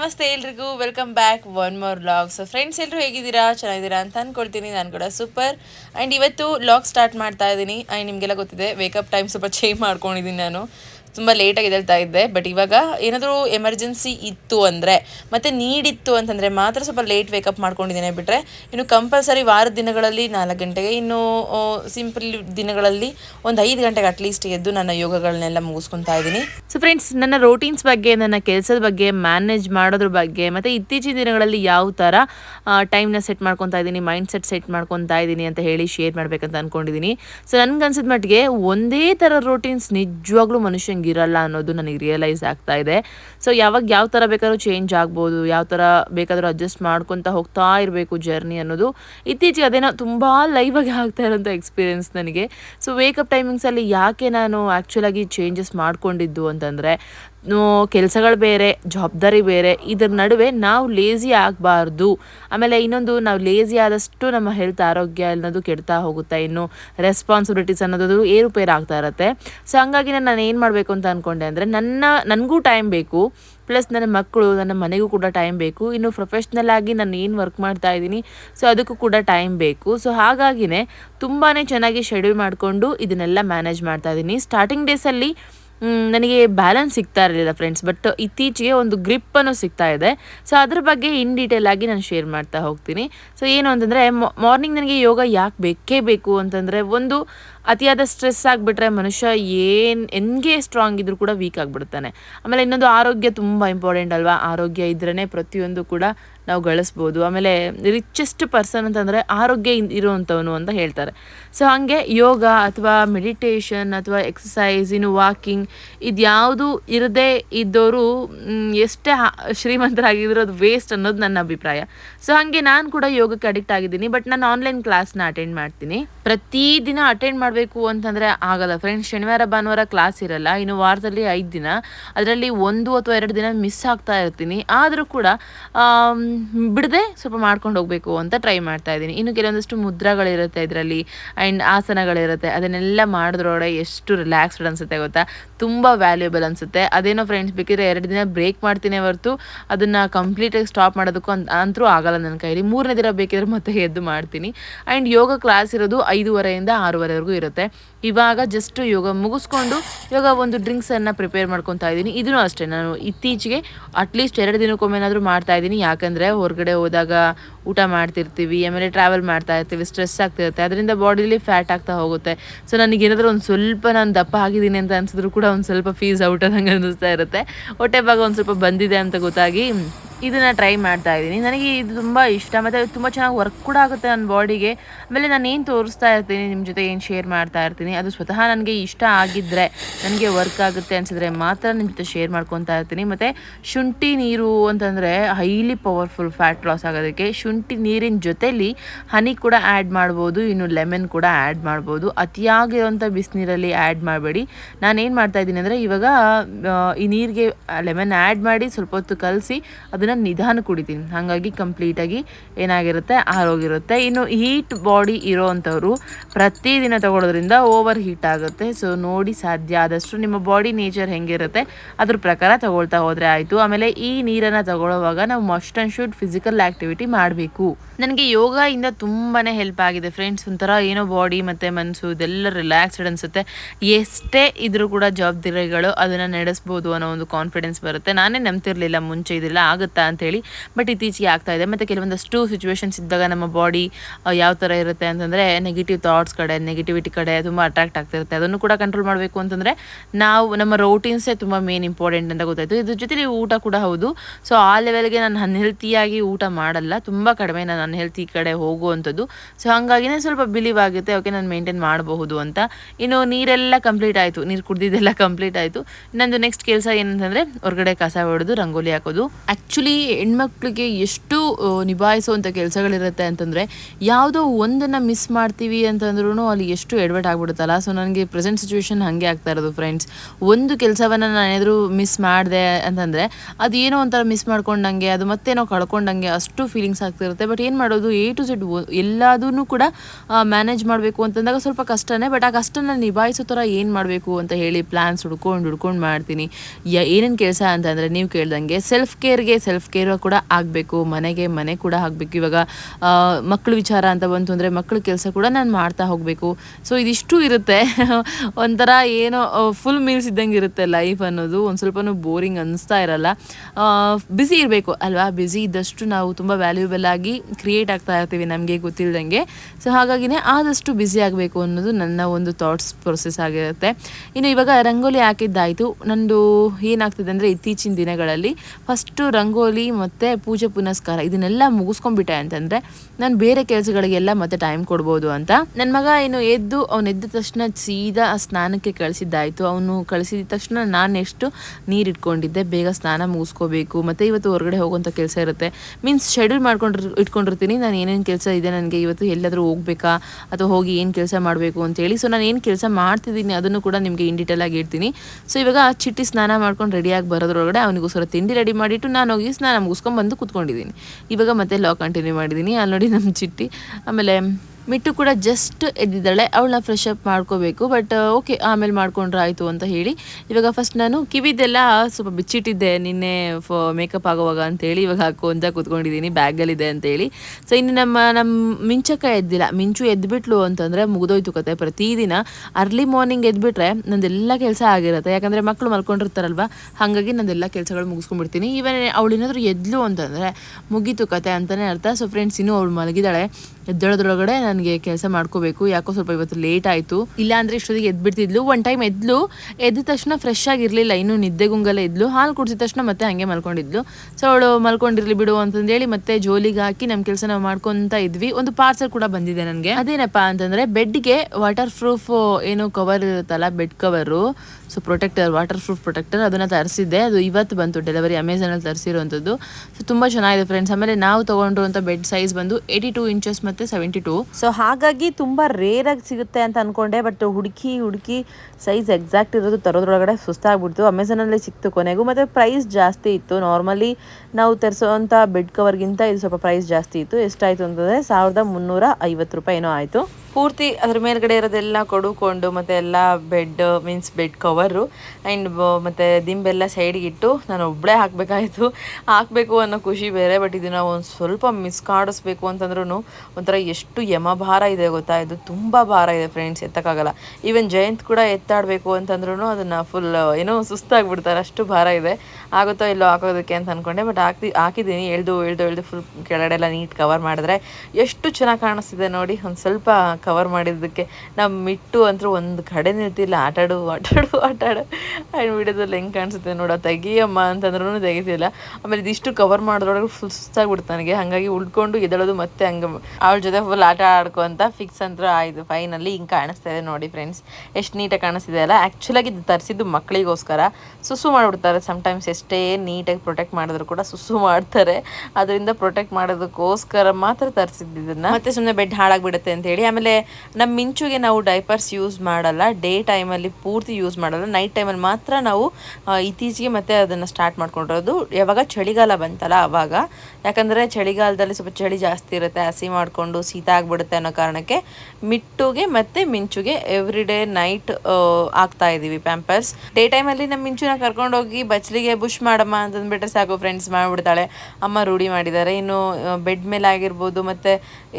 ನಮಸ್ತೆ ಎಲ್ರಿಗೂ welcome back one more vlog so friends ಎಲ್ಲರೂ ಹೇಗಿದ್ದೀರಾ? ಚೆನ್ನಾಗಿದ್ದೀರಾ ಅಂತ ಅಂದ್ಕೊಳ್ತೀನಿ ನಾನು ಕೂಡ ಸೂಪರ್ ಆ್ಯಂಡ್ ಇವತ್ತು ಲಾಗ್ ಸ್ಟಾರ್ಟ್ ಮಾಡ್ತಾ ಇದ್ದೀನಿ. ಆ್ಯಂಡ್ ನಿಮಗೆಲ್ಲ ಗೊತ್ತಿದೆ ವೇಕಪ್ ಟೈಮ್ ಸ್ವಲ್ಪ ಚೇಂಜ್ ಮಾಡ್ಕೊಂಡಿದ್ದೀನಿ ನಾನು. ತುಂಬ ಲೇಟಾಗಿ ಹೇಳ್ತಾ ಇದ್ದೆ. ಬಟ್ ಇವಾಗ ಏನಾದರೂ ಎಮರ್ಜೆನ್ಸಿ ಇತ್ತು ಅಂದರೆ, ಮತ್ತು ನೀಡಿತ್ತು ಅಂತಂದರೆ ಮಾತ್ರ ಸ್ವಲ್ಪ ಲೇಟ್ ವೇಕಪ್ ಮಾಡ್ಕೊಂಡಿದ್ದೀನಿ ಬಿಟ್ಟರೆ ಇನ್ನು ಕಂಪಲ್ಸರಿ ವಾರದ ದಿನಗಳಲ್ಲಿ ನಾಲ್ಕು ಗಂಟೆಗೆ, ಇನ್ನು ಸಿಂಪಲ್ ದಿನಗಳಲ್ಲಿ ಒಂದು ಐದು ಗಂಟೆಗೆ ಅಟ್ಲೀಸ್ಟ್ ಎದ್ದು ನನ್ನ ಯೋಗಗಳನ್ನೆಲ್ಲ ಮುಗಿಸ್ಕೊತಾ ಇದ್ದೀನಿ. ಸೊ ಫ್ರೆಂಡ್ಸ್ ನನ್ನ ರೋಟೀನ್ಸ್ ಬಗ್ಗೆ, ನನ್ನ ಕೆಲಸದ ಬಗ್ಗೆ ಮ್ಯಾನೇಜ್ ಮಾಡೋದ್ರ ಬಗ್ಗೆ, ಮತ್ತು ಇತ್ತೀಚಿನ ದಿನಗಳಲ್ಲಿ ಯಾವ ಥರ ಟೈಮ್ನ ಸೆಟ್ ಮಾಡ್ಕೊತಾ ಇದ್ದೀನಿ ಮೈಂಡ್ ಸೆಟ್ ಸೆಟ್ ಮಾಡ್ಕೊತಾ ಇದ್ದೀನಿ ಅಂತ ಹೇಳಿ ಶೇರ್ ಮಾಡಬೇಕಂತ ಅಂದ್ಕೊಂಡಿದ್ದೀನಿ ಸೊ ನನ್ಗನ್ಸಿದ ಮಟ್ಟಿಗೆ ಒಂದೇ ಥರ ರೋಟೀನ್ಸ್ ನಿಜವಾಗ್ಲೂ ಮನುಷ್ಯಂಗೆ ಇರಲ್ಲ ಅನ್ನೋದು ನನಗೆ ರಿಯಲೈಸ್ ಆಗ್ತಾ ಇದೆ. ಸೊ ಯಾವಾಗ ಯಾವ ಥರ ಬೇಕಾದ್ರೂ ಚೇಂಜ್ ಆಗ್ಬೋದು, ಯಾವ ಥರ ಬೇಕಾದರೂ ಅಡ್ಜಸ್ಟ್ ಮಾಡ್ಕೊತಾ ಹೋಗ್ತಾ ಇರಬೇಕು ಜರ್ನಿ ಅನ್ನೋದು ಇತ್ತೀಚೆಗೆ ಅದೇನೋ ತುಂಬ ಲೈವಾಗಿ ಆಗ್ತಾ ಇರೋಂಥ ಎಕ್ಸ್ಪೀರಿಯೆನ್ಸ್ ನನಗೆ. ಸೊ ವೇಕಪ್ ಟೈಮಿಂಗ್ಸಲ್ಲಿ ಯಾಕೆ ನಾನು ಆ್ಯಕ್ಚುಲಾಗಿ ಚೇಂಜಸ್ ಮಾಡ್ಕೊಂಡಿದ್ದು ಅಂತಂದರೆ ಕೆಲಸಗಳು ಬೇರೆ, ಜವಾಬ್ದಾರಿ ಬೇರೆ, ಇದ್ರ ನಡುವೆ ನಾವು ಲೇಜಿ ಆಗಬಾರ್ದು. ಆಮೇಲೆ ಇನ್ನೊಂದು, ನಾವು ಲೇಜಿ ಆದಷ್ಟು ನಮ್ಮ ಹೆಲ್ತ್ ಆರೋಗ್ಯ ಅನ್ನೋದು ಕೆಡ್ತಾ ಹೋಗುತ್ತೆ. ಇನ್ನು ರೆಸ್ಪಾನ್ಸಿಬಿಲಿಟೀಸ್ ಅನ್ನೋದು ಏರುಪೇರು ಆಗ್ತಾ ಇರುತ್ತೆ. ಸೊ ಹಂಗಾಗಿ ನಾನು ಏನು ಮಾಡಬೇಕು ಅಂತ ಅಂದ್ಕೊಂಡೆ ಅಂದರೆ, ನನ್ನ, ನನಗೂ ಟೈಮ್ ಬೇಕು. ಪ್ಲಸ್ ನನ್ನ ಮಕ್ಕಳು ನನ್ನ ಮನೆಗೂ ಕೂಡ ಟೈಮ್ ಬೇಕು. ಇನ್ನು ಪ್ರೊಫೆಷ್ನಲ್ ಆಗಿ ನಾನು ಏನು ವರ್ಕ್ ಮಾಡ್ತಾ ಇದ್ದೀನಿ ಸೊ ಅದಕ್ಕೂ ಕೂಡ ಟೈಮ್ ಬೇಕು. ಸೊ ಹಾಗಾಗಿನೇ ತುಂಬಾ ಚೆನ್ನಾಗಿ ಶೆಡ್ಯೂಲ್ ಮಾಡಿಕೊಂಡು ಇದನ್ನೆಲ್ಲ ಮ್ಯಾನೇಜ್ ಮಾಡ್ತಾ ಇದ್ದೀನಿ. ಸ್ಟಾರ್ಟಿಂಗ್ ಡೇಸಲ್ಲಿ ನನಗೆ ಬ್ಯಾಲೆನ್ಸ್ ಸಿಗ್ತಾ ಇರಲಿಲ್ಲ ಫ್ರೆಂಡ್ಸ್ ಬಟ್ ಇತ್ತೀಚೆಗೆ ಒಂದು ಗ್ರಿಪ್ಪನ್ನು ಸಿಗ್ತಾ ಇದೆ. ಸೊ ಅದ್ರ ಬಗ್ಗೆ ಇನ್ ಡೀಟೇಲ್ ಆಗಿ ನಾನು ಶೇರ್ ಮಾಡ್ತಾ ಹೋಗ್ತೀನಿ. ಸೊ ಏನು ಅಂತಂದರೆ ಮಾರ್ನಿಂಗ್ ನನಗೆ ಯೋಗ ಯಾಕೆ ಬೇಕೇ ಬೇಕು ಅಂತಂದರೆ, ಒಂದು ಅತಿಯಾದ ಸ್ಟ್ರೆಸ್ ಆಗಿಬಿಟ್ರೆ ಮನುಷ್ಯ ಏನು, ಹೆಂಗೆ ಸ್ಟ್ರಾಂಗ್ ಇದ್ರೂ ಕೂಡ ವೀಕ್ ಆಗಿಬಿಡ್ತಾನೆ. ಆಮೇಲೆ ಇನ್ನೊಂದು ಆರೋಗ್ಯ ತುಂಬ ಇಂಪಾರ್ಟೆಂಟ್ ಅಲ್ವಾ? ಆರೋಗ್ಯ ಇದ್ರೇ ಪ್ರತಿಯೊಂದು ಕೂಡ ನಾವು ಗಳಿಸ್ಬೋದು. ಆಮೇಲೆ ರಿಚೆಸ್ಟ್ ಪರ್ಸನ್ ಅಂತಂದರೆ ಆರೋಗ್ಯ ಇರುವಂಥವನು ಅಂತ ಹೇಳ್ತಾರೆ. ಸೊ ಹಾಗೆ ಯೋಗ ಅಥವಾ ಮೆಡಿಟೇಷನ್ ಅಥವಾ ಎಕ್ಸಸೈಸ್ ಇನ್ನು ವಾಕಿಂಗ್ ಇದ್ಯಾವುದು ಇರದೇ ಇದ್ದವರು ಎಷ್ಟೇ ಶ್ರೀಮಂತರಾಗಿದ್ರು ಅದು ವೇಸ್ಟ್ ಅನ್ನೋದು ನನ್ನ ಅಭಿಪ್ರಾಯ. ಸೊ ಹಾಗೆ ನಾನು ಕೂಡ ಯೋಗಕ್ಕೆ ಅಡಿಕ್ಟ್ ಆಗಿದ್ದೀನಿ ಬಟ್ ನಾನು ಆನ್ಲೈನ್ ಕ್ಲಾಸ್ನ ಅಟೆಂಡ್ ಮಾಡ್ತೀನಿ. ಪ್ರತಿದಿನ ಅಟೆಂಡ್ ಮಾಡಬೇಕು ಅಂತಂದರೆ ಆಗಲ್ಲ. ಫ್ರೆಂಡ್ಸ್ ಶನಿವಾರ, ಭಾನುವಾರ ಕ್ಲಾಸ್ ಇರಲ್ಲ. ಇನ್ನು ವಾರದಲ್ಲಿ ಐದು ದಿನ. ಅದರಲ್ಲಿ ಒಂದು ಅಥವಾ ಎರಡು ದಿನ ಮಿಸ್ ಆಗ್ತಾ ಇರ್ತೀನಿ. ಆದರೂ ಕೂಡ ಬಿಡದೆ ಸ್ವಲ್ಪ ಮಾಡ್ಕೊಂಡು ಹೋಗಬೇಕು ಅಂತ ಟ್ರೈ ಮಾಡ್ತಾ ಇದ್ದೀನಿ. ಇನ್ನು ಕೆಲವೊಂದಷ್ಟು ಮುದ್ರಾಗಳಿರುತ್ತೆ ಇದರಲ್ಲಿ ಆ್ಯಂಡ್ ಆಸನಗಳಿರುತ್ತೆ, ಅದನ್ನೆಲ್ಲ ಮಾಡಿದ್ರೊಳಗೆ ಎಷ್ಟು ರಿಲ್ಯಾಕ್ಸ್ಡ್ ಅನಿಸುತ್ತೆ ಗೊತ್ತಾ? ತುಂಬ ವ್ಯಾಲ್ಯೂಬಲ್ ಅನಿಸುತ್ತೆ. ಅದೇನೋ ಫ್ರೆಂಡ್ಸ್ ಬೇಕಿದ್ರೆ ಎರಡು ದಿನ ಬ್ರೇಕ್ ಮಾಡ್ತೀನಿ ಹೊರತು, ಅದನ್ನು ಕಂಪ್ಲೀಟಾಗಿ ಸ್ಟಾಪ್ ಮಾಡೋದಕ್ಕೂ ಅಂತ ಅಂತರೂ ಆಗಲ್ಲ ನನ್ನ ಕೈಲಿ. ಮೂರನೇ ದಿನ ಬೇಕಿದ್ರೆ ಮತ್ತೆ ಎದ್ದು ಮಾಡ್ತೀನಿ. ಆ್ಯಂಡ್ ಯೋಗ ಕ್ಲಾಸ್ ಇರೋದು ಐದೂವರೆಯಿಂದ ಆರೂವರೆವರೆಗೂ ಇರುತ್ತೆ. ಇವಾಗ ಜಸ್ಟ್ ಯೋಗ ಮುಗಿಸ್ಕೊಂಡು ಇವಾಗ ಒಂದು ಡ್ರಿಂಕ್ಸನ್ನು ಪ್ರಿಪೇರ್ ಮಾಡ್ಕೊತಾ ಇದ್ದೀನಿ. ಇದೂ ಅಷ್ಟೇ, ನಾನು ಇತ್ತೀಚೆಗೆ ಅಟ್ಲೀಸ್ಟ್ ಎರಡು ದಿನಕ್ಕೊಮ್ಮೆನಾದರೂ ಮಾಡ್ತಾ ಇದ್ದೀನಿ. ಯಾಕಂದರೆ ಹೊರಗಡೆ ಹೋದಾಗ ಊಟ ಮಾಡ್ತಿರ್ತೀವಿ, ಆಮೇಲೆ ಟ್ರಾವೆಲ್ ಮಾಡ್ತಾ ಇರ್ತೀವಿ ಸ್ಟ್ರೆಸ್ ಆಗ್ತಿರುತ್ತೆ. ಅದರಿಂದ ಬಾಡಿಲಿ ಫ್ಯಾಟ್ ಆಗ್ತಾ ಹೋಗುತ್ತೆ. ಸೊ ನನಗೆ ಏನಾದರೂ ಒಂದು ಸ್ವಲ್ಪ ನಾನು ದಪ್ಪ ಆಗಿದ್ದೀನಿ ಅಂತ ಅನ್ಸಿದ್ರು ಕೂಡ ಒಂದು ಸ್ವಲ್ಪ ಫೀಸ್ ಔಟ್ ಆದಂಗೆ ಅನ್ನಿಸ್ತಾ ಇರುತ್ತೆ. ಹೊಟ್ಟೆ ಭಾಗ ಒಂದು ಸ್ವಲ್ಪ ಬಂದಿದೆ ಅಂತ ಗೊತ್ತಾಗಿ ಇದನ್ನು ಟ್ರೈ ಮಾಡ್ತಾ ಇದ್ದೀನಿ. ನನಗೆ ಇದು ತುಂಬ ಇಷ್ಟ. ಮತ್ತು ತುಂಬ ಚೆನ್ನಾಗಿ ವರ್ಕ್ ಕೂಡ ಆಗುತ್ತೆ ನನ್ನ ಬಾಡಿಗೆ ಆಮೇಲೆ ನಾನು ಏನು ತೋರಿಸ್ತಾ ಇರ್ತೀನಿ ನಿಮ್ಮ ಜೊತೆ ಏನು ಶೇರ್ ಮಾಡ್ತಾ ಇರ್ತೀನಿ, ಅದು ಸ್ವತಃ ನನಗೆ ಇಷ್ಟ ಆಗಿದ್ದರೆ ನನಗೆ ವರ್ಕ್ ಆಗುತ್ತೆ ಅನಿಸಿದ್ರೆ ಮಾತ್ರ ನಿಮ್ಮ ಜೊತೆ ಶೇರ್ ಮಾಡ್ಕೊತಾ ಇರ್ತೀನಿ. ಮತ್ತು ಶುಂಠಿ ನೀರು ಅಂತಂದರೆ ಹೈಲಿ ಪವರ್ಫುಲ್ ಫ್ಯಾಟ್ ಲಾಸ್ ಆಗೋದಕ್ಕೆ ಶುಂಠಿ ನೀರಿನ ಜೊತೆಲಿ ಹನಿ ಕೂಡ ಆ್ಯಡ್ ಮಾಡ್ಬೋದು, ಇನ್ನು ಲೆಮನ್ ಕೂಡ ಆ್ಯಡ್ ಮಾಡ್ಬೋದು. ಅತಿಯಾಗಿರೋಂಥ ಬಿಸಿನೀರಲ್ಲಿ ಆ್ಯಡ್ ಮಾಡಬೇಡಿ. ನಾನು ಏನು ಮಾಡ್ತಾ ಇದ್ದೀನಿ ಅಂದರೆ ಇವಾಗ ಈ ನೀರಿಗೆ ಲೆಮನ್ ಆ್ಯಡ್ ಮಾಡಿ ಸ್ವಲ್ಪ ಹೊತ್ತು ಕಲಸಿ, ಅದನ್ನು ನಿಧಾನ ಕುಡಿತೀನಿ. ಹಾಗಾಗಿ ಕಂಪ್ಲೀಟಾಗಿ ಏನಾಗಿರುತ್ತೆ ಆರೋಗಿರುತ್ತೆ ಇನ್ನು ಹೀಟ್ ಬಾಡಿ ಇರೋವಂಥವ್ರು ಪ್ರತಿದಿನ ತಗೊಳ್ಳೋದ್ರಿಂದ ಓವರ್ ಹೀಟ್ ಆಗುತ್ತೆ. ಸೊ, ನೋಡಿ ಸಾಧ್ಯ ಆದಷ್ಟು ನಿಮ್ಮ ಬಾಡಿ ನೇಚರ್ ಹೆಂಗಿರುತ್ತೆ ಅದ್ರ ಪ್ರಕಾರ ತಗೊಳ್ತಾ ಹೋದರೆ ಆಯಿತು. ಆಮೇಲೆ ಈ ನೀರನ್ನು ತಗೊಳ್ಳೋವಾಗ ನಾವು must and should physical activity ಮಾಡಬೇಕು. ನನಗೆ ಯೋಗ ಇಂದ ತುಂಬಾ ಹೆಲ್ಪ್ ಆಗಿದೆ ಫ್ರೆಂಡ್ಸ್. ಒಂಥರ ಏನೋ ಬಾಡಿ ಮತ್ತು ಮನಸ್ಸು ಇದೆಲ್ಲ ರಿಲ್ಯಾಕ್ಸ್ಡ್ ಅನಿಸುತ್ತೆ. ಎಷ್ಟೇ ಇದ್ರೂ ಕೂಡ ಜವಾಬ್ದಾರಿಗಳು ಅದನ್ನು ನಡೆಸ್ಬೋದು ಅನ್ನೋ ಒಂದು ಕಾನ್ಫಿಡೆನ್ಸ್ ಬರುತ್ತೆ. ನಾನೇ ನಂಬ್ತಿರ್ಲಿಲ್ಲ, ಮುಂಚೆ ಇದೆಲ್ಲ ಆಗುತ್ತಾ? ಅಂತೇಳಿ ಬಟ್ ಇತ್ತೀಚೆಗೆ ಆಗ್ತಾ ಇದೆ. ಮತ್ತು ಕೆಲವೊಂದಷ್ಟು ಸಿಚುವೇಶನ್ಸ್ ಇದ್ದಾಗ ನಮ್ಮ ಬಾಡಿ ಯಾವ ಥರ ಇರುತ್ತೆ ಅಂತಂದರೆ ನೆಗೆಟಿವ್ ಥಾಟ್ಸ್ ಕಡೆ ನೆಗೆಟಿವಿಟಿ ಕಡೆ ತುಂಬ ಅಟ್ರಾಕ್ಟ್ ಆಗ್ತಿರುತ್ತೆ. ಅದನ್ನು ಕೂಡ ಕಂಟ್ರೋಲ್ ಮಾಡಬೇಕು ಅಂತಂದರೆ ನಾವು, ನಮ್ಮ ರೋಟೀನ್ಸೇ ತುಂಬ ಮೇನ್ ಇಂಪಾರ್ಟೆಂಟ್ ಅಂತ ಗೊತ್ತಾಯಿತು. ಇದ್ರ ಜೊತೆಲಿ ಊಟ ಕೂಡ ಹೌದು. ಸೊ ಆ ಲೆವೆಲ್ಗೆ ನಾನು ಅನ್ಹೆಲ್ತಿಯಾಗಿ ಊಟ ಮಾಡಲ್ಲ. ತುಂಬ ಕಡಿಮೆ ನಾನು ಅನ್ಹೆಲ್ತಿ ಕಡೆ ಹೋಗುವಂಥದ್ದು. ಸೊ ಹಾಗಾಗಿನೇ ಸ್ವಲ್ಪ ಬಿಲೀವ್ ಆಗುತ್ತೆ. ಓಕೆ ನಾನು ಮೇಂಟೈನ್ ಮಾಡಬಹುದು ಅಂತ. ಇನ್ನು ನೀರೆಲ್ಲ ಕಂಪ್ಲೀಟ್ ಆಯಿತು. ನೀರು ಕುಡ್ದಿದ್ದೆಲ್ಲ ಕಂಪ್ಲೀಟ್ ಆಯಿತು. ನಂದು ನೆಕ್ಸ್ಟ್ ಕೆಲಸ ಏನಂತಂದರೆ, ಹೊರಗಡೆ ಕಸ ಹೊಡೆದು ರಂಗೋಲಿ ಹಾಕೋದು. ಆ್ಯಕ್ಚುಲಿ ಹೆಣ್ಮಕ್ಳಿಗೆ ಎಷ್ಟು ನಿಭಾಯಿಸುವಂಥ ಕೆಲಸಗಳಿರುತ್ತೆ ಅಂತಂದರೆ ಯಾವುದೋ ಒಂದನ್ನು ಮಿಸ್ ಮಾಡ್ತೀವಿ ಅಂತಂದ್ರೂ ಅಲ್ಲಿ ಎಷ್ಟು ಎಡ್ವರ್ಟ್ ಆಗ್ಬಿಡುತ್ತಲ್ಲ. ಸೊ ನನಗೆ ಪ್ರೆಸೆಂಟ್ ಸಿಚುವೇಶನ್ ಹಾಗೆ ಆಗ್ತಾ ಇರೋದು ಫ್ರೆಂಡ್ಸ್ ಒಂದು ಕೆಲಸವನ್ನು ನಾನೇನಾದರೂ ಮಿಸ್ ಮಾಡಿದೆ ಅಂತಂದರೆ ಅದು ಏನೋ ಒಂಥರ ಮಿಸ್ ಮಾಡ್ಕೊಂಡಂಗೆ, ಅದು ಮತ್ತೇನೋ ಕಳ್ಕೊಂಡಂಗೆ ಅಷ್ಟು ಫೀಲಿಂಗ್ಸ್ ಆಗ್ತಿರುತ್ತೆ. ಬಟ್ ಏನು ಮಾಡೋದು ಎ ಟು ಝೆಡ್ ಎಲ್ಲದೂ ಕೂಡ ಮ್ಯಾನೇಜ್ ಮಾಡಬೇಕು ಅಂತಂದಾಗ ಸ್ವಲ್ಪ ಕಷ್ಟನೇ ಬಟ್ ಆ ಕಷ್ಟನ ನಿಭಾಯಿಸೋ ಥರ ಏನು ಮಾಡಬೇಕು ಅಂತ ಹೇಳಿ ಪ್ಲ್ಯಾನ್ಸ್ ಹುಡ್ಕೊಂಡು ಹುಡ್ಕೊಂಡು ಮಾಡ್ತೀನಿ. ಏನೇನು ಕೆಲಸ ಅಂತಂದರೆ ನೀವು ಕೇಳ್ದಂಗೆ ಸೆಲ್ಫ್ ಕೇರ್ಗೆ ಸೆಲ್ಫ್ ಕೇರ್ ಕೂಡ ಆಗಬೇಕು, ಮನೆಗೆ ಮನೆ ಕೂಡ ಆಗಬೇಕು ಇವಾಗ ಮಕ್ಕಳು ವಿಚಾರ ಅಂತ ಬಂತು ಅಂದರೆ ಮಕ್ಕಳ ಕೆಲಸ ಕೂಡ ನಾನು ಮಾಡ್ತಾ ಹೋಗಬೇಕು. ಸೊ ಇದಿಷ್ಟು ಇರುತ್ತೆ. ಒಂಥರ ಏನೋ ಫುಲ್ ಮೀಲ್ಸ್ ಇದ್ದಂಗೆ ಇರುತ್ತೆ ಲೈಫ್ ಅನ್ನೋದು. ಒಂದು ಸ್ವಲ್ಪನೂ ಬೋರಿಂಗ್ ಅನಿಸ್ತಾ ಇರಲ್ಲ. ಬ್ಯುಸಿ ಇರಬೇಕು ಅಲ್ವಾ? ಬ್ಯುಸಿ ಇದ್ದಷ್ಟು ನಾವು ತುಂಬ ವ್ಯಾಲ್ಯೂಬಲ್ ಆಗಿ ಕ್ರಿಯೇಟ್ ಆಗ್ತಾ ಇರ್ತೀವಿ ನಮಗೆ ಗೊತ್ತಿಲ್ಲದಂಗೆ ಸೊ ಹಾಗಾಗಿನೇ ಆದಷ್ಟು ಬ್ಯುಸಿ ಆಗಬೇಕು ಅನ್ನೋದು ನನ್ನ ಒಂದು ಥಾಟ್ಸ್ ಪ್ರೊಸೆಸ್ ಆಗಿರುತ್ತೆ. ಇನ್ನು ಇವಾಗ ರಂಗೋಲಿ ಹಾಕಿದ್ದಾಯಿತು. ನಂದು ಏನಾಗ್ತಿದೆ ಅಂದರೆ ಇತ್ತೀಚಿನ ದಿನಗಳಲ್ಲಿ ಫಸ್ಟು ರಂಗೋಲಿ ಮತ್ತು ಪೂಜೆ ಪುನಸ್ಕಾರ ಇದನ್ನೆಲ್ಲ ಮುಗಿಸ್ಕೊಂಡ್ಬಿಟ್ಟೆ ಅಂತಂದರೆ ನಾನು ಬೇರೆ ಕೆಲಸಗಳಿಗೆಲ್ಲ ಮತ್ತೆ ಟೈಮ್ ಕೊಡ್ಬೋದು ಅಂತ. ನನ್ನ ಮಗ ಏನು ಎದ್ದು ಅವ್ನು ಎದ್ದ ತಕ್ಷಣ ಸೀದಾ ಸ್ನಾನಕ್ಕೆ ಕಳಿಸಿದ್ದಾಯಿತು. ಅವನು ಕಳಿಸಿದ ತಕ್ಷಣ ನಾನು ಎಷ್ಟು ನೀರು ಇಟ್ಕೊಂಡಿದ್ದೆ ಬೇಗ ಸ್ನಾನ ಮುಗಿಸ್ಕೋಬೇಕು, ಮತ್ತು ಇವತ್ತು ಹೊರಗಡೆ ಹೋಗುವಂಥ ಕೆಲಸ ಇರುತ್ತೆ. ಮೀನ್ಸ್ ಶೆಡ್ಯೂಲ್ ಮಾಡ್ಕೊಂಡಿರ್, ಇಟ್ಕೊಂಡಿರ್ತೀನಿ. ನಾನು ಏನೇನು ಕೆಲಸ ಇದೆ ನನಗೆ ಇವತ್ತು ಎಲ್ಲಾದರೂ ಹೋಗ್ಬೇಕಾ? ಅಥವಾ ಹೋಗಿ ಏನು ಕೆಲಸ ಮಾಡಬೇಕು ಅಂತೇಳಿ ಸೊ ನಾನು ಏನು ಕೆಲಸ ಮಾಡ್ತಿದ್ದೀನಿ ಅದನ್ನು ಕೂಡ ನಿಮಗೆ ಇನ್ ಡೀಟೇಲ್ ಆಗಿ ಹೇಳ್ತೀನಿ. ಸೊ ಇವಾಗ ಚಿಟ್ಟಿ ಸ್ನಾನ ಮಾಡ್ಕೊಂಡು ರೆಡಿಯಾಗಿ ಬರೋದ್ರೊಳಗಡೆ ಅವನಿಗೋಸ್ಕರ ತಿಂಡಿ ರೆಡಿ ಮಾಡಿಟ್ಟು ನಾನು ಹೋಗಿ ಸ್ನಾನ ಮುಗಿಸ್ಕೊಂಬಂದು ಕೂತ್ಕೊಂಡಿದ್ದೀನಿ ಇವಾಗ ಮತ್ತೆ ಲಾಗ್ ಕಂಟಿನ್ಯೂ ಮಾಡಿದ್ದೀನಿ ಅಲ್ಲಿ ನೋಡಿ ನಮ್ಮ ಚಿಟ್ಟಿ. ಆಮೇಲೆ ಮಿಟ್ಟು ಕೂಡ ಜಸ್ಟ್ ಎದ್ದಿದ್ದಾಳೆ, ಅವಳನ್ನ ಫ್ರೆಶ್ ಅಪ್ ಮಾಡ್ಕೋಬೇಕು ಬಟ್ ಓಕೆ ಆಮೇಲೆ ಮಾಡ್ಕೊಂಡ್ರೆ ಆಯಿತು ಅಂತ ಹೇಳಿ. ಇವಾಗ ಫಸ್ಟ್ ನಾನು ಕಿವಿದೆಲ್ಲ ಸ್ವಲ್ಪ ಬಿಚ್ಚಿಟ್ಟಿದ್ದೆ, ನಿನ್ನೆ ಫ ಮೇಕಪ್ ಆಗೋವಾಗ ಅಂತೇಳಿ ಇವಾಗ ಹಾಕು ಅಂತ ಕೂತ್ಕೊಂಡಿದ್ದೀನಿ, ಬ್ಯಾಗಲ್ಲಿದೆ ಅಂತೇಳಿ ಸೊ ಇನ್ನು ನಮ್ಮ ನಮ್ಮ ಮಿಂಚಕ ಎದ್ದಿಲ್ಲ. ಮಿಂಚು ಎದ್ಬಿಟ್ಲು ಅಂತಂದರೆ ಮುಗಿದೋಯ್ತು ಕತೆ. ಪ್ರತಿದಿನ ಅರ್ಲಿ ಮಾರ್ನಿಂಗ್ ಎದ್ಬಿಟ್ರೆ ನಂದೆಲ್ಲ ಕೆಲಸ ಆಗಿರುತ್ತೆ. ಯಾಕಂದರೆ ಮಕ್ಕಳು ಮಲ್ಕೊಂಡಿರ್ತಾರಲ್ವ, ಹಾಗಾಗಿ ನಂದೆಲ್ಲ ಕೆಲಸಗಳು ಮುಗಿಸ್ಕೊಂಡ್ಬಿಡ್ತೀನಿ. ಈವನ್ ಅವಳೇನಾದರೂ ಎದ್ಲು ಅಂತಂದರೆ ಮುಗೀತು ಕತೆ ಅಂತಲೇ ಅರ್ಥ. ಸೊ ಫ್ರೆಂಡ್ಸ್ ಇನ್ನೂ ಅವಳು ಮಲಗಿದ್ದಾಳೆ. ಎದ್ದೇಳೋದ್ರೊಳಗಡೆ ನನಗೆ ಕೆಲಸ ಮಾಡ್ಕೋಬೇಕು. ಯಾಕೋ ಸ್ವಲ್ಪ ಇವತ್ತು ಲೇಟ್ ಆಯಿತು. ಇಲ್ಲ ಅಂದರೆ ಇಷ್ಟೊತ್ತಿಗೆ ಎದ್ಬಿಡ್ತಿದ್ಲು. One time ಎದ್ಲು. ಎದ್ದ ತಕ್ಷಣ ಫ್ರೆಶ್ ಆಗಿರಲಿಲ್ಲ. ಇನ್ನೂ ನಿದ್ದೆಗುಂಗಲ್ಲ ಇದ್ಲು. ಹಾಲು ಕುಡಿಸಿದ ತಕ್ಷಣ ಮತ್ತೆ ಹಾಗೆ ಮಲ್ಕೊಂಡಿದ್ಲು. ಸೊ ಅವಳು ಮಲ್ಕೊಂಡಿರ್ಲಿ ಬಿಡು ಅಂತಂದೇಳಿ ಮತ್ತೆ ಜೋಲಿಗೆ ಹಾಕಿ ನಮ್ಮ ಕೆಲಸ ನಾವು ಮಾಡ್ಕೊತಾ ಇದ್ವಿ. ಒಂದು ಪಾರ್ಸಲ್ ಕೂಡ ಬಂದಿದೆ ನನಗೆ. ಅದೇನಪ್ಪ ಅಂತಂದರೆ ಬೆಡ್ಗೆ ವಾಟರ್ ಪ್ರೂಫ್ ಏನು ಕವರ್ ಇರುತ್ತಲ್ಲ bed cover so protector waterproof protector ಅದನ್ನು ತರಿಸಿದ್ದೆ. ಅದು ಇವತ್ತು ಬಂತು ಡೆಲಿವರಿ ಅಮೆಝಾನಲ್ಲಿ ತರಿಸಿರುವಂಥದ್ದು. ಸೊ ತುಂಬ ಚೆನ್ನಾಗಿದೆ ಫ್ರೆಂಡ್ಸ್ ಆಮೇಲೆ ನಾವು ತೊಗೊಂಡಿರುವಂಥ ಬೆಡ್ ಸೈಜ್ ಬಂದು ಏಯ್ಟಿ ಟೂ ಇಂಚಸ್ ಮತ್ತು ಸೆವೆಂಟಿ ಟೂ ಸೊ ಹಾಗಾಗಿ ತುಂಬ ರೇರಾಗಿ ಸಿಗುತ್ತೆ ಅಂತ ಅಂದ್ಕೊಂಡೆ ಬಟ್ ಹುಡುಕಿ ಹುಡುಕಿ ಸೈಜ್ ಎಕ್ಸಾಕ್ಟ್ ಇರೋದು ತರೋದ್ರೊಳಗಡೆ ಸುಸ್ತಾಗ್ಬಿಡ್ತು. ಅಮೆಝಾನಲ್ಲಿ ಸಿಕ್ತು ಕೊನೆಗೂ, ಮತ್ತು ಪ್ರೈಸ್ ಜಾಸ್ತಿ ಇತ್ತು. ನಾರ್ಮಲಿ ನಾವು ತರಿಸೋವಂಥ ಬೆಡ್ ಕವರ್ಗಿಂತ ಇದು ಸ್ವಲ್ಪ ಪ್ರೈಸ್ ಜಾಸ್ತಿ ಇತ್ತು. ಎಷ್ಟಾಯಿತು ಅಂತಂದರೆ ಸಾವಿರದ ಮುನ್ನೂರ ಐವತ್ತು ರೂಪಾಯಿ ಏನೋ ಆಯಿತು. ಪೂರ್ತಿ ಅದ್ರ ಮೇಲ್ಗಡೆ ಇರೋದೆಲ್ಲ ಕೊಡುಕೊಂಡು ಮತ್ತೆ ಎಲ್ಲ bed means bed cover and ಮತ್ತು ದಿಂಬೆಲ್ಲ ಸೈಡ್ಗೆ ಇಟ್ಟು ನಾನು ಒಬ್ಬಳೇ ಹಾಕಬೇಕಾಯಿತು. ಹಾಕಬೇಕು ಅನ್ನೋ ಖುಷಿ ಬೇರೆ ಬಟ್ ಇದನ್ನು ಒಂದು ಸ್ವಲ್ಪ ಮಿಸ್ ಕಾಡಿಸ್ಬೇಕು ಅಂತಂದ್ರೂ ಒಂಥರ ಎಷ್ಟು ಯಮ ಭಾರ ಇದೆ ಗೊತ್ತಾ? ಇದು ತುಂಬ ಭಾರ ಇದೆ ಫ್ರೆಂಡ್ಸ್ ಎತ್ತಕ್ಕಾಗಲ್ಲ. ಈವನ್ ಜಯಂತ್ ಕೂಡ ಎತ್ತಾಡಬೇಕು ಅಂತಂದ್ರೂ ಅದನ್ನು ಫುಲ್ ಏನೋ ಸುಸ್ತಾಗ್ಬಿಡ್ತಾರೆ, ಅಷ್ಟು ಭಾರ ಇದೆ. ಆಗುತ್ತೋ ಇಲ್ಲೋ ಹಾಕೋದಕ್ಕೆ ಅಂತ ಅಂದ್ಕೊಂಡೆ ಬಟ್ ಹಾಕ್ತಿ, ಹಾಕಿದ್ದೀನಿ. ಎಳ್ದು ಎಳ್ದು ಎಳ್ದು ಫುಲ್ ಕೆಳಗಡೆ ಎಲ್ಲ ನೀಟ್ ಕವರ್ ಮಾಡಿದ್ರೆ ಎಷ್ಟು ಚೆನ್ನಾಗಿ ಕಾಣಿಸ್ತಿದೆ ನೋಡಿ. ಒಂದು ಸ್ವಲ್ಪ ಕವರ್ ಮಾಡಿದ್ದಕ್ಕೆ. ನಮ್ಮ ಮಿಟ್ಟು ಅಂತೂ ಒಂದು ಕಡೆ ನಿಲ್ತಿಲ್ಲ. ಆಟಾಡು ಆಟಾಡು ಆಟಾಡು. ಆ್ಯಂಡ್ ವಿಡಿಯೋದಲ್ಲಿ ಹೆಂಗೆ ಕಾಣಿಸುತ್ತೆ ನೋಡ, ತೆಗಿಯಮ್ಮ ಅಂತಂದ್ರೂ ತೆಗಿತಿಲ್ಲ. ಆಮೇಲೆ ಇದಿಷ್ಟು ಕವರ್ ಮಾಡಿದ್ರೊಳಗೆ ಫುಲ್ ಸುಸ್ತಾಗ್ಬಿಡ್ತು ನನಗೆ. ಹಾಗಾಗಿ ಉಳ್ಕೊಂಡು ಎದಳೋದು ಮತ್ತೆ ಹಂಗೆ ಅವಳ ಜೊತೆ ಫುಲ್ ಆಟ ಆಡ್ಕೊ ಅಂತ ಫಿಕ್ಸ್ ಅಂತೂ ಆಯಿತು. ಫೈನಲ್ಲಿ ಹಿಂಗೆ ಕಾಣಿಸ್ತಾ ಇದೆ ನೋಡಿ ಫ್ರೆಂಡ್ಸ್ ಎಷ್ಟು ನೀಟಾಗಿ ಕಾಣಿಸ್ತಿದೆ ಅಲ್ಲ? ಆ್ಯಕ್ಚುಲಾಗಿ ಇದು ತರಿಸಿದ್ದು ಮಕ್ಕಳಿಗೋಸ್ಕರ ಸುಸು ಮಾಡಿಬಿಡ್ತಾರೆ. ಸಮ್ಟೈಮ್ಸ್ ಎಷ್ಟೇ ನೀಟಾಗಿ ಪ್ರೊಟೆಕ್ಟ್ ಮಾಡಿದ್ರು ಕೂಡ ಸುಸು ಮಾಡ್ತಾರೆ. ಅದರಿಂದ ಪ್ರೊಟೆಕ್ಟ್ ಮಾಡೋದಕ್ಕೋಸ್ಕರ ಮಾತ್ರ ತರಿಸಿದ್ದು ಇದನ್ನ. ಮತ್ತೆ ಸುಮ್ಮನೆ ಬೆಡ್ ಹಾಳಾಗ್ಬಿಡುತ್ತೆ ಅಂತ ಹೇಳಿ. ಆಮೇಲೆ ನಮ್ಮ ಮಿಂಚುಗೆ ನಾವು ಡೈಪರ್ಸ್ ಯೂಸ್ ಮಾಡಲ್ಲ ಡೇ ಟೈಮಲ್ಲಿ ಪೂರ್ತಿ ಯೂಸ್ ಮಾಡಲ್ಲ. ನೈಟ್ ಟೈಮಲ್ಲಿ ಮಾತ್ರ ನಾವು ಇತ್ತೀಚೆಗೆ ಮತ್ತೆ ಅದನ್ನು ಸ್ಟಾರ್ಟ್ ಮಾಡ್ಕೊಂಡಿರೋದು. ಯಾವಾಗ ಚಳಿಗಾಲ ಬಂತಲ್ಲ ಆವಾಗ ಯಾಕಂದರೆ ಚಳಿಗಾಲದಲ್ಲಿ ಸ್ವಲ್ಪ ಚಳಿ ಜಾಸ್ತಿ ಇರುತ್ತೆ, ಹಸಿ ಮಾಡಿಕೊಂಡು ಶೀತ ಆಗಿಬಿಡುತ್ತೆ ಅನ್ನೋ ಕಾರಣಕ್ಕೆ ಮಿಟ್ಟುಗೆ ಮತ್ತು ಮಿಂಚುಗೆ ಎವ್ರಿ ಡೇ ನೈಟ್ ಆಗ್ತಾ ಇದ್ದೀವಿ ಪ್ಯಾಂಪರ್ಸ್ ಡೇ ಟೈಮಲ್ಲಿ ನಮ್ಮ ಮಿಂಚುನ ಕರ್ಕೊಂಡೋಗಿ ಬಚ್ಚಲಿಗೆ ಬುಷ್ ಮಾಡಮ್ಮ ಅಂತಂದ್ಬಿಟ್ರೆ ಸಾಕು ಫ್ರೆಂಡ್ಸ್ ಮಾಡಿಬಿಡ್ತಾಳೆ. ಅಮ್ಮ ರೂಢಿ ಮಾಡಿದ್ದಾರೆ. ಇನ್ನು ಬೆಡ್ ಮೇಲೆ ಆಗಿರ್ಬೋದು, ಮತ್ತು,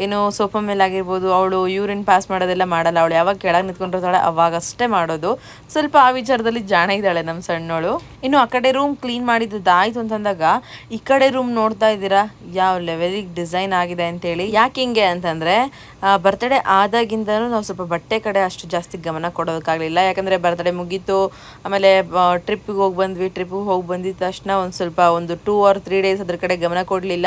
ಏನು ಸೋಫಾ ಮೇಲೆ ಆಗಿರ್ಬೋದು, ಅವಳು ಯೂರಿನ್ ಪಾಸ್ ಮಾಡೋದೆಲ್ಲ ಮಾಡಲ್ಲ. ಅವಳು ಯಾವಾಗ ಕೆಳಗೆ ನಿಂತ್ಕೊಂಡಿರ್ತಾಳೆ ಅವಾಗ ಅಷ್ಟೇ ಮಾಡೋದು. ಸ್ವಲ್ಪ ಆ ವಿಚಾರದಲ್ಲಿ ಜಾಣ ಇದ್ದಾಳೆ ನಮ್ಮ ಸಣ್ಣೋಳು. ಇನ್ನು ಆ ಕಡೆ ರೂಮ್ ಕ್ಲೀನ್ ಮಾಡಿದ್ದಾಯ್ತು ಅಂತಂದಾಗ, ಈ ಕಡೆ ರೂಮ್ ನೋಡ್ತಾ ಇದ್ದೀರಾ? ಯಾವ ಲೆವೆಲಿಗೆ ಡಿಸೈನ್ ಆಗಿದೆ ಅಂತೇಳಿ? ಯಾಕೆ ಹಿಂಗೆ ಅಂತಂದರೆ ಬರ್ತಡೇ ಆದಾಗಿಂದನೂ ನಾವು ಸ್ವಲ್ಪ ಬಟ್ಟೆ ಕಡೆ ಅಷ್ಟು ಜಾಸ್ತಿ ಗಮನ ಕೊಡೋದಕ್ಕಾಗಲಿಲ್ಲ. ಯಾಕಂದರೆ ಬರ್ತಡೇ ಮುಗೀತು, ಆಮೇಲೆ ಟ್ರಿಪ್ಪಿಗೆ ಹೋಗಿ ಬಂದ್ವಿ. ಟ್ರಿಪ್ಪಿಗೆ ಹೋಗಿ ಬಂದಿದ್ದ ತಕ್ಷಣ ಒಂದು ಸ್ವಲ್ಪ ಒಂದು ಟೂ ಆರ್ ತ್ರೀ ಡೇಸ್ ಅದ್ರ ಕಡೆ ಗಮನ ಕೊಡಲಿಲ್ಲ.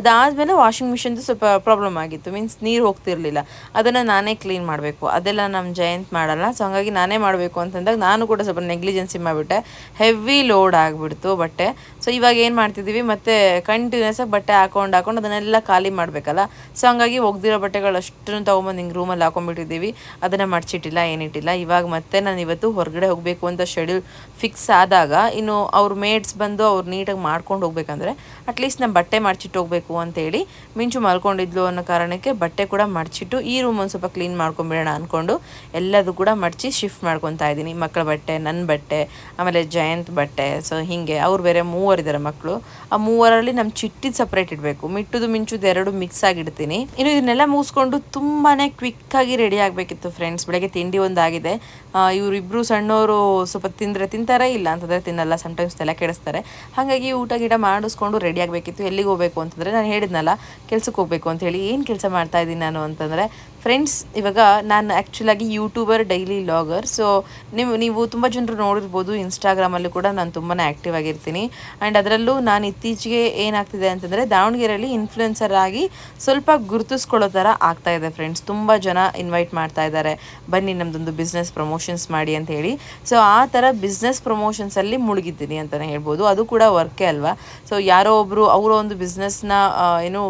ಅದಾದಮೇಲೆ ವಾಷಿಂಗ್ ಮಿಷಿನ್ದು ಸ್ವಲ್ಪ ಪ್ರಾಬ್ಲಮ್ ಆಗಿತ್ತು. ಮೀನ್ಸ್ ನೀರು ಹೋಗ್ತಿರ್ಲಿಲ್ಲ. ಅದನ್ನು ನಾನೇ ಕ್ಲೀನ್ ಮಾಡಬೇಕು. ಅದೆಲ್ಲ ನಮ್ಮ ಜಯಂತ್ ಮಾಡಲ್ಲ. ಸೊ ಹಂಗಾಗಿ ನಾನೇ ಮಾಡಬೇಕು ಅಂತಂದಾಗ ನಾನು ಕೂಡ ಸ್ವಲ್ಪ ನೆಗ್ಲಿಜೆನ್ಸಿ ಮಾಡಿಬಿಟ್ಟೆ. ಹೆವಿ ಲೋಡ್ ಆಗಿಬಿಡ್ತು ಬಟ್ಟೆ. ಸೊ ಇವಾಗ ಏನು ಮಾಡ್ತಿದ್ದೀವಿ? ಮತ್ತು ಕಂಟಿನ್ಯೂಸ್ ಆಗಿ ಬಟ್ಟೆ ಹಾಕೊಂಡು ಹಾಕೊಂಡು ಅದನ್ನೆಲ್ಲ ಖಾಲಿ ಮಾಡಬೇಕಲ್ಲ? ಸೊ ಹಂಗಾಗಿ ಒಗ್ದಿರೋ ಬಟ್ಟೆಗಳು ಅಷ್ಟನ್ನು ತೊಗೊಂಬಂದು ಹಿಂಗೆ ರೂಮಲ್ಲಿ ಹಾಕೊಂಡ್ಬಿಟ್ಟಿದ್ದೀವಿ. ಅದನ್ನು ಮಡ್ಚಿಟ್ಟಿಲ್ಲ, ಏನಿಟ್ಟಿಲ್ಲ. ಇವಾಗ ಮತ್ತೆ ನಾನು ಇವತ್ತು ಹೊರಗಡೆ ಹೋಗಬೇಕು ಅಂತ ಶೆಡ್ಯೂಲ್ ಫಿಕ್ಸ್ ಆದಾಗ ಇನ್ನು ಅವ್ರ ಮೇಡ್ಸ್ ಬಂದು ಅವ್ರು ನೀಟಾಗಿ ಮಾಡ್ಕೊಂಡು ಹೋಗ್ಬೇಕಂದ್ರೆ ಅಟ್ಲೀಸ್ಟ್ ನಾನು ಬಟ್ಟೆ ಮಡ್ಚಿಟ್ಟು ಹೋಗಬೇಕು ಅಂತೇಳಿ ಮಿಂಚು ಮಲ್ಕೊಂಡಿದ್ಲು ಅನ್ನೋ ಕಾರಣಕ್ಕೆ ಬಟ್ಟೆ ಕೂಡ ಮಡ್ಚಿಟ್ಟು ಈ ರೂಮ್ ಒಂದು ಸ್ವಲ್ಪ ಕ್ಲೀನ್ ಮಾಡ್ಕೊಂಬಿಡೋಣ ಅಂದ್ಕೊಂಡು ಎಲ್ಲದು ಕೂಡ ಮಡಚಿ ಶಿಫ್ಟ್ ಮಾಡ್ಕೊತಾ ಇದ್ದೀನಿ. ಮಕ್ಕಳ ಬಟ್ಟೆ ನನ್ನ ಬಟ್ಟೆ, ಆಮೇಲೆ ಜಯಂತ್ ಬಟ್ಟೆ. ಸೊ ಹೀಗೆ ಅವ್ರು ಬೇರೆ ಮೂವರಿದ್ದಾರೆ ಮಕ್ಕಳು. ಆ ಮೂವರಲ್ಲಿ ನಮ್ಮ ಚಿಟ್ಟಿದ್ ಸಪ್ರೇಟ್ ಇಡಬೇಕು. ಮಿಟ್ಟುದು ಮಿಂಚುದು ಎರಡು ಮಿಕ್ಸ್ ಆಗಿಡ್ತೀನಿ ಇನ್ನು ಇದನ್ನೆಲ್ಲ ಮುಗಿಸ್ಕೊಂಡು ತುಂಬಾ ಕ್ವಿಕ್ಕಾಗಿ ರೆಡಿ ಆಗಬೇಕಿತ್ತು ಫ್ರೆಂಡ್ಸ್ ಬೆಳಗ್ಗೆ ತಿಂಡಿ ಒಂದಾಗಿದೆ ಇವರಿಬ್ಬರು ಸಣ್ಣವರು ಸ್ವಲ್ಪ ತಿಂದರೆ ತಿಂತಾರೆ, ಇಲ್ಲ ಅಂತಂದರೆ ತಿನ್ನಲ್ಲ. ಸಮ್ಟೈಮ್ಸ್ ತಲೆ ಕೆಡಿಸ್ತಾರೆ. ಹಾಗಾಗಿ ಊಟ ಗಿಡ ಮಾಡಿಸ್ಕೊಂಡು ರೆಡಿ ಆಗಬೇಕಿತ್ತು. ಎಲ್ಲಿಗೆ ಹೋಗಬೇಕು ಅಂತಂದರೆ ನಾನು ಹೇಳಿದ್ನಲ್ಲ ಕೆಲಸಕ್ಕೆ ಹೋಗಬೇಕು ಅಂತ ಹೇಳಿ. ಏನು ಕೆಲಸ ಮಾಡ್ತಾ ಇದ್ದೀನಿ ನಾನು ಅಂತಂದರೆ ಫ್ರೆಂಡ್ಸ್ ಇವಾಗ ನಾನು ಆ್ಯಕ್ಚುಲಾಗಿ ಯೂಟ್ಯೂಬರ್ ಡೈಲಿ ಲಾಗರ್ ಸೊ ನೀವು ನೀವು ತುಂಬ ಜನರು ನೋಡಿರ್ಬೋದು ಇನ್ಸ್ಟಾಗ್ರಾಮಲ್ಲೂ ಕೂಡ ನಾನು ತುಂಬಾ ಆ್ಯಕ್ಟಿವ್ ಆಗಿರ್ತೀನಿ. ಆ್ಯಂಡ್ ಅದರಲ್ಲೂ ನಾನು ಇತ್ತೀಚೆಗೆ ಏನಾಗ್ತಿದೆ ಅಂತಂದರೆ, ದಾವಣಗೆರೆಯಲ್ಲಿ ಇನ್ಫ್ಲುಯೆನ್ಸರ್ ಆಗಿ ಸ್ವಲ್ಪ ಗುರುತಿಸ್ಕೊಳ್ಳೋ ಥರ ಆಗ್ತಾ ಇದೆ ಫ್ರೆಂಡ್ಸ್ ತುಂಬ ಜನ ಇನ್ವೈಟ್ ಮಾಡ್ತಾ ಇದ್ದಾರೆ. ಬನ್ನಿ ನಮ್ಮದೊಂದು ಬಿಸ್ನೆಸ್ ಪ್ರಮೋಷನ್ಸ್ ಮಾಡಿ ಅಂತ ಹೇಳಿ. ಸೊ ಆ ಥರ ಬಿಸ್ನೆಸ್ ಪ್ರಮೋಷನ್ಸಲ್ಲಿ ಮುಳುಗಿದ್ದೀನಿ ಅಂತಲೇ ಹೇಳ್ಬೋದು. ಅದು ಕೂಡ ವರ್ಕೇ ಅಲ್ವಾ? ಸೊ ಯಾರೋ ಒಬ್ಬರು ಅವರ ಒಂದು ಬಿಸ್ನೆಸ್ನ ಏನು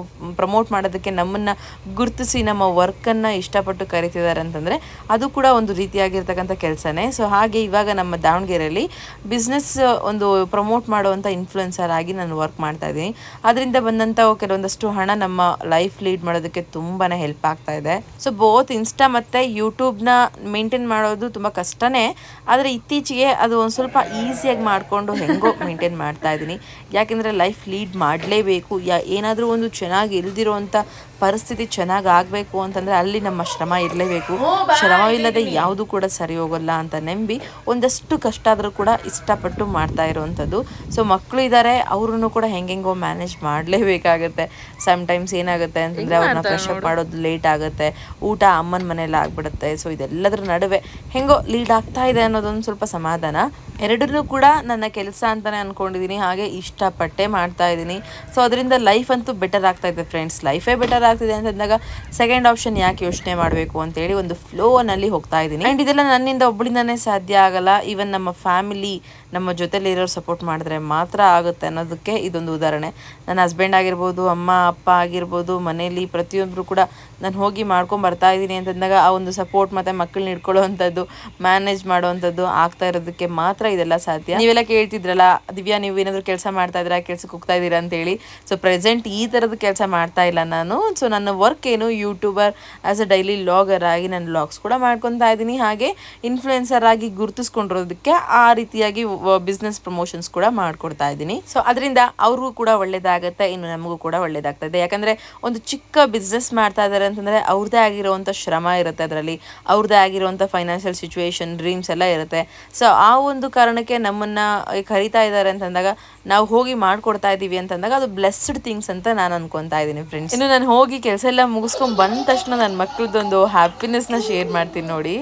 ಪ್ರಮೋಟ್ ಮಾಡೋದಕ್ಕೆ ನಮ್ಮನ್ನು ಗುರುತಿಸಿ, ನಮ್ಮ ವರ್ಕನ್ನು ಇಷ್ಟಪಟ್ಟು ಕರಿತಿದ್ದಾರೆ ಅಂತಂದರೆ ಅದು ಕೂಡ ಒಂದು ರೀತಿಯಾಗಿರ್ತಕ್ಕಂಥ ಕೆಲಸನೇ. ಸೊ ಹಾಗೆ ಇವಾಗ ನಮ್ಮ ದಾವಣಗೆರೆಯಲ್ಲಿ ಬಿಸ್ನೆಸ್ ಒಂದು ಪ್ರಮೋಟ್ ಮಾಡುವಂಥ ಇನ್ಫ್ಲುಯೆನ್ಸರ್ ಆಗಿ ನಾನು ವರ್ಕ್ ಮಾಡ್ತಾ ಇದ್ದೀನಿ. ಅದರಿಂದ ಬಂದಂಥ ಕೆಲವೊಂದಷ್ಟು ಹಣ ನಮ್ಮ ಲೈಫ್ ಲೀಡ್ ಮಾಡೋದಕ್ಕೆ ತುಂಬಾ ಹೆಲ್ಪ್ ಆಗ್ತಾ ಇದೆ. ಸೊ ಬೋತ್ ಇನ್ಸ್ಟಾ ಮತ್ತು ಯೂಟ್ಯೂಬ್ನ ಮೇಂಟೈನ್ ಮಾಡೋದು ತುಂಬ ಕಷ್ಟನೇ. ಆದರೆ ಇತ್ತೀಚೆಗೆ ಅದು ಒಂದು ಸ್ವಲ್ಪ ಈಸಿಯಾಗಿ ಮಾಡಿಕೊಂಡು ಹೆಂಗೋ ಮೇಂಟೈನ್ ಮಾಡ್ತಾ ಇದ್ದೀನಿ. ಯಾಕೆಂದರೆ ಲೈಫ್ ಲೀಡ್ ಮಾಡಲೇಬೇಕು. ಯಾ ಏನಾದರೂ ಒಂದು ಚೆನ್ನಾಗಿ ಇಲ್ದಿರೋವಂಥ ಪರಿಸ್ಥಿತಿ ಚೆನ್ನಾಗಿ ಆಗಬೇಕು ಅಂತಂದರೆ ಅಲ್ಲಿ ನಮ್ಮ ಶ್ರಮ ಇರಲೇಬೇಕು. ಶ್ರಮವಿಲ್ಲದೆ ಯಾವುದು ಕೂಡ ಸರಿ ಹೋಗೋಲ್ಲ ಅಂತ ನಂಬಿ ಒಂದಷ್ಟು ಕಷ್ಟ ಆದರೂ ಕೂಡ ಇಷ್ಟಪಟ್ಟು ಮಾಡ್ತಾ ಇರುವಂಥದ್ದು ಸೊ ಮಕ್ಕಳು ಇದ್ದಾರೆ ಅವ್ರೂ ಕೂಡ ಹೆಂಗೆಂಗೋ ಮ್ಯಾನೇಜ್ ಮಾಡಲೇಬೇಕಾಗುತ್ತೆ. ಟೈಮ್ಸ್ ಏನಾಗುತ್ತೆ ಅಂತಂದರೆ ಅವ್ರನ್ನ ಫ್ರೆಶ್ ಅಪ್ ಮಾಡೋದು ಲೇಟ್ ಆಗುತ್ತೆ. ಊಟ ಅಮ್ಮನ ಮನೇಲಿ ಆಗ್ಬಿಡುತ್ತೆ. ಸೊ ಇದೆಲ್ಲದರ ನಡುವೆ ಹೆಂಗೋ ಲೀಡ್ ಆಗ್ತಾ ಇದೆ ಅನ್ನೋದೊಂದು ಸ್ವಲ್ಪ ಸಮಾಧಾನ. ಎರಡನ್ನೂ ಕೂಡ ನನ್ನ ಕೆಲಸ ಅಂತಲೇ ಅಂದ್ಕೊಂಡಿದ್ದೀನಿ ಹಾಗೆ ಇಷ್ಟಪಟ್ಟೆ ಮಾಡ್ತಾ ಇದ್ದೀನಿ ಸೊ ಅದರಿಂದ ಲೈಫ್ ಅಂತೂ ಬೆಟರ್ ಆಗ್ತಾ ಇದೆ ಫ್ರೆಂಡ್ಸ್ ಲೈಫೇ ಬೆಟರ್ ಆಗ್ತಿದೆ ಅಂತ ಅಂದಾಗ ಸೆಕೆಂಡ್ ಆಪ್ಷನ್ ಯಾಕೆ ಯೋಚನೆ ಮಾಡಬೇಕು ಅಂತೇಳಿ ಒಂದು ಫ್ಲೋನಲ್ಲಿ ಹೋಗ್ತಾ ಇದ್ದೀನಿ. ಆ್ಯಂಡ್ ಇದೆಲ್ಲ ನನ್ನಿಂದ ಒಬ್ಬಳಿಂದನೇ ಸಾಧ್ಯ ಆಗಲ್ಲ. ಈವನ್ ನಮ್ಮ ಫ್ಯಾಮಿಲಿ ನಮ್ಮ ಜೊತೆಲಿ ಇರೋರು ಸಪೋರ್ಟ್ ಮಾಡಿದ್ರೆ ಮಾತ್ರ ಆಗುತ್ತೆ ಅನ್ನೋದಕ್ಕೆ ಇದೊಂದು ಉದಾಹರಣೆ. ನನ್ನ ಹಸ್ಬೆಂಡ್ ಆಗಿರ್ಬೋದು, ಅಮ್ಮ, ಅಪ್ಪ ಆಗಿರ್ಬೋದು, ಮನೆಯಲ್ಲಿ ಪ್ರತಿಯೊಬ್ಬರು ಕೂಡ ನಾನು ಹೋಗಿ ಮಾಡ್ಕೊಂಡು ಬರ್ತಾ ಇದ್ದೀನಿ ಅಂತಂದಾಗ ಆ ಒಂದು ಸಪೋರ್ಟ್ ಮತ್ತು ಮಕ್ಕಳನ್ನ ಇಟ್ಕೊಳ್ಳೋವಂಥದ್ದು ಮ್ಯಾನೇಜ್ ಮಾಡೋವಂಥದ್ದು ಆಗ್ತಾ ಇರೋದಕ್ಕೆ ಮಾತ್ರ ಇದೆಲ್ಲ ಸಾಧ್ಯ. ನೀವೆಲ್ಲ ಕೇಳ್ತಿದ್ರಲ್ಲ, ದಿವ್ಯಾ ನೀವು ಏನಾದರೂ ಕೆಲಸ ಮಾಡ್ತಾ ಇದ್ದೀರಾ, ಕೆಲಸಕ್ಕೆ ಹೋಗ್ತಾ ಇದ್ದೀರಾ ಅಂತೇಳಿ ಸೊ ಪ್ರೆಸೆಂಟ್ ಈ ಥರದ ಕೆಲಸ ಮಾಡ್ತಾ ಇಲ್ಲ ನಾನು. ಸೊ ನನ್ನ ವರ್ಕ್ ಏನು YouTuber as a daily vlogger ಆಗಿ ನಾನು ಲಾಗ್ಸ್ ಕೂಡ ಮಾಡ್ಕೊತಾ ಇದ್ದೀನಿ. ಹಾಗೆ ಇನ್ಫ್ಲುಯೆನ್ಸರ್ ಆಗಿ ಗುರುತಿಸ್ಕೊಂಡಿರೋದಕ್ಕೆ ಆ ರೀತಿಯಾಗಿ ಬಿಸ್ನೆಸ್ ಪ್ರಮೋಷನ್ಸ್ ಕೂಡ ಮಾಡ್ಕೊಡ್ತಾ ಇದ್ದೀನಿ. ಸೊ ಅದರಿಂದ ಅವ್ರಿಗೂ ಕೂಡ ಒಳ್ಳೇದಾಗುತ್ತೆ, ಇನ್ನು ನಮಗೂ ಕೂಡ ಒಳ್ಳೇದಾಗ್ತದೆ. ಯಾಕಂದರೆ ಒಂದು ಚಿಕ್ಕ ಬಿಸ್ನೆಸ್ ಮಾಡ್ತಾ ಇದ್ದಾರೆ ಅಂತಂದರೆ ಅವ್ರದ್ದೇ ಆಗಿರುವಂಥ ಶ್ರಮ ಇರುತ್ತೆ ಅದರಲ್ಲಿ. ಅವ್ರದ್ದೇ ಆಗಿರುವಂಥ ಫೈನಾನ್ಷಿಯಲ್ ಸಿಚುವೇಶನ್ ಡ್ರೀಮ್ಸ್ ಎಲ್ಲ ಇರುತ್ತೆ. ಸೊ ಆ ಒಂದು ಕಾರಣಕ್ಕೆ ನಮ್ಮನ್ನು ಕರಿತಾ ಇದ್ದಾರೆ ಅಂತಂದಾಗ ನಾವು ಹೋಗಿ ಮಾಡಿಕೊಡ್ತಾ ಇದ್ದೀವಿ ಅಂತಂದಾಗ ಅದು ಬ್ಲೆಸ್ಡ್ ಥಿಂಗ್ಸ್ ಅಂತ ನಾನು ಅನ್ಕೊತಾ ಇದ್ದೀನಿ ಫ್ರೆಂಡ್ಸ್ ಇನ್ನು ನಾನು ಹೋಗಿ ಕೆಲಸ ಎಲ್ಲ ಮುಗಿಸ್ಕೊಂಡು ಬಂದ ತಕ್ಷಣ ನನ್ನ ಮಕ್ಕಳದೊಂದು ಹ್ಯಾಪಿನೆಸ್ನ ಶೇರ್ ಮಾಡ್ತೀನಿ ನೋಡಿ.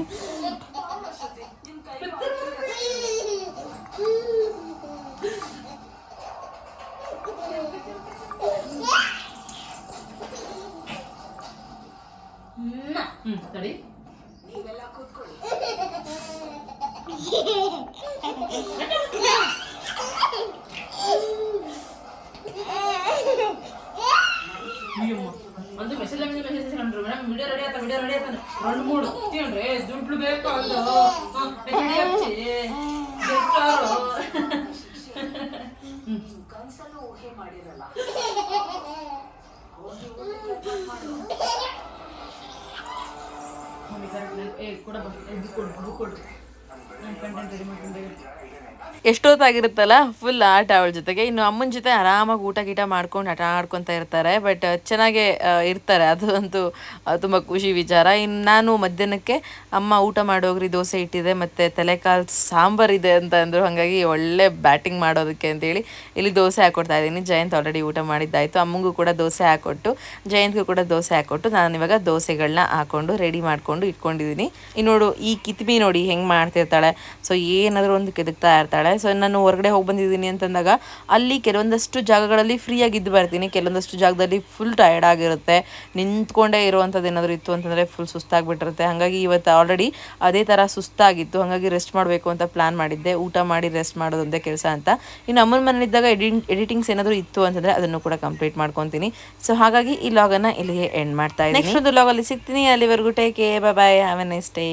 ಒಂದು ಮೆಸೇಜ್ ಮೇಲೆ ಮೆಸೇಜ್ ಕಂಡ್ರು ಮೇಡಮ್ ವಿಡಿಯೋ ರೆಡಿ ಆಯ್ತಾ ವಿಡಿಯೋ ರೆಡಿ ಆಯ್ತಾನೆ రెండు మూడు ತಿನ್ರಿ ದುಡ್ಡು ಬೇಕು ಅದು ರೆಡಿ ಹಚ್ಚಿ ಏ ಕೊಡ ಬುಕ್ ಕೊಡು ಬುಕ್ ಕೊಡು ನಾನು ಕಂಟೆಂಟ್ ರೆಡಿ ಮಾಡ್ಕೊಂಡು ಎಷ್ಟೊತ್ತಾಗಿರುತ್ತಲ್ಲ ಫುಲ್ ಆಟ ಅವಳ ಜೊತೆಗೆ. ಇನ್ನು ಅಮ್ಮನ ಜೊತೆ ಆರಾಮಾಗಿ ಊಟ ಗೀಟ ಮಾಡ್ಕೊಂಡು ಆಟ ಆಡ್ಕೊತಾ ಇರ್ತಾರೆ. ಬಟ್ ಚೆನ್ನಾಗೇ ಇರ್ತಾರೆ. ಅದು ಅಂತೂ ತುಂಬ ಖುಷಿ ವಿಚಾರ. ಇನ್ನು ನಾನು ಮಧ್ಯಾಹ್ನಕ್ಕೆ ಅಮ್ಮ ಊಟ ಮಾಡೋಗ್ರಿ, ದೋಸೆ ಇಟ್ಟಿದೆ, ಮತ್ತು ತಲೆಕಾಲು ಸಾಂಬಾರ್ ಇದೆ ಅಂತ ಅಂದರು. ಹಾಗಾಗಿ ಒಳ್ಳೆ ಬ್ಯಾಟಿಂಗ್ ಮಾಡೋದಕ್ಕೆ ಅಂತೇಳಿ ಇಲ್ಲಿ ದೋಸೆ ಹಾಕೊಡ್ತಾ ಇದ್ದೀನಿ. ಜಯಂತ್ ಆಲ್ರೆಡಿ ಊಟ ಮಾಡಿದ್ದಾಯಿತು. ಅಮ್ಮಂಗೂ ಕೂಡ ದೋಸೆ ಹಾಕ್ಕೊಟ್ಟು ಜಯಂತ್ಗೂ ಕೂಡ ದೋಸೆ ಹಾಕ್ಕೊಟ್ಟು ನಾನು ಇವಾಗ ದೋಸೆಗಳನ್ನ ಹಾಕೊಂಡು ರೆಡಿ ಮಾಡಿಕೊಂಡು ಇಟ್ಕೊಂಡಿದ್ದೀನಿ. ಇನ್ನು ನೋಡು, ಈ ಕಿತ್ಬಿ ನೋಡಿ ಹೆಂಗೆ ಮಾಡ್ತಿರ್ತಾಳೆ. ಸೊ ಏನಾದರೂ ಒಂದು ಕೆದಕ್ತಾ ಇರ್ತಾಳೆ. ಸೊ ನಾನು ಹೊರಗಡೆ ಹೋಗಿ ಬಂದಿದ್ದೀನಿ ಅಂತಂದಾಗ ಅಲ್ಲಿ ಕೆಲವೊಂದಷ್ಟು ಜಾಗಗಳಲ್ಲಿ ಫ್ರೀಯಾಗಿ ಇದ್ದು ಬರ್ತೀನಿ ಕೆಲವೊಂದಷ್ಟು ಜಾಗದಲ್ಲಿ ಫುಲ್ ಟಯರ್ಡ್ ಆಗಿರುತ್ತೆ. ನಿಂತ್ಕೊಂಡೇ ಇರುವಂಥದ್ದು ಏನಾದರೂ ಇತ್ತು ಅಂತಂದರೆ ಫುಲ್ ಸುಸ್ತಾಗಿಬಿಟ್ಟಿರುತ್ತೆ. ಹಾಗಾಗಿ ಇವತ್ತು ಆಲ್ರೆಡಿ ಅದೇ ಥರ ಸುಸ್ತಾಗಿತ್ತು. ಹಾಗಾಗಿ ರೆಸ್ಟ್ ಮಾಡಬೇಕು ಅಂತ ಪ್ಲಾನ್ ಮಾಡಿದ್ದೆ. ಊಟ ಮಾಡಿ ರೆಸ್ಟ್ ಮಾಡೋದೊಂದೇ ಕೆಲಸ ಅಂತ. ಇನ್ನು ಅಮ್ಮನ ಮನೆಯಲ್ಲಿದ್ದಾಗ ಎಡಿಟ್ ಎಡಿಟಿಂಗ್ಸ್ ಏನಾದರೂ ಇತ್ತು ಅಂತಂದರೆ ಅದನ್ನು ಕೂಡ ಕಂಪ್ಲೀಟ್ ಮಾಡ್ಕೊತೀನಿ. ಸೊ ಹಾಗಾಗಿ ಈ ಲಾಗನ್ನು ಇಲ್ಲಿಗೆ ಎಂಡ್ ಮಾಡ್ತಾ ಇದ್ದೀನಿ. ನೆಕ್ಸ್ಟ್ ಒಂದು ಲಾಗಲ್ಲಿ ಸಿಗ್ತೀನಿ. ಅಲ್ಲಿವರೆಗೂ take bye have a nice day